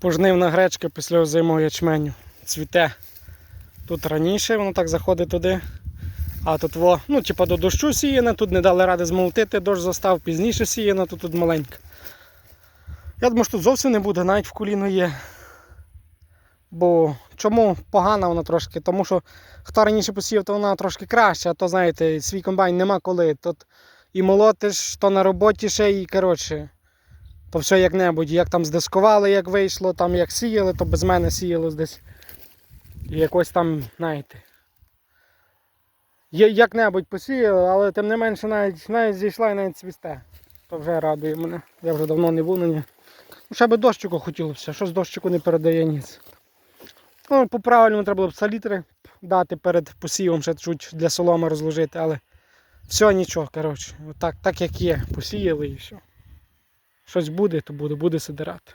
Пожнивна гречка після озимого ячменю. Цвіте. Тут раніше воно так заходить туди. А тут во, ну, типа до дощу сіяне, тут не дали ради змолотити, дощ застав, пізніше сіяно, то тут маленька. Я думаю, що тут зовсім не буде, навіть в коліно є. Бо чому погана вона трошки? Тому що хто раніше посіяв, то вона трошки краще, а то знаєте, свій комбайн нема коли. Тут і молотиш, то на роботі ще і коротше. То все як-небудь, як там здискували, як вийшло, там як сіяли, то без мене сіялось десь. І якось там, знаєте. Як-небудь посіяли, але тим не менше навіть, навіть зійшла і навіть цвісте. То вже радує мене. Я вже давно не був на ній. Ну, ще би дощику хотілося, що з дощику не передає ніц. Ну, по правильному треба було б салітри дати перед посівом, ще чуть для соломи розложити, але все нічого, коротше. Отак, так як є, посіяли і все. Щось буде, то буде, буде сидирати.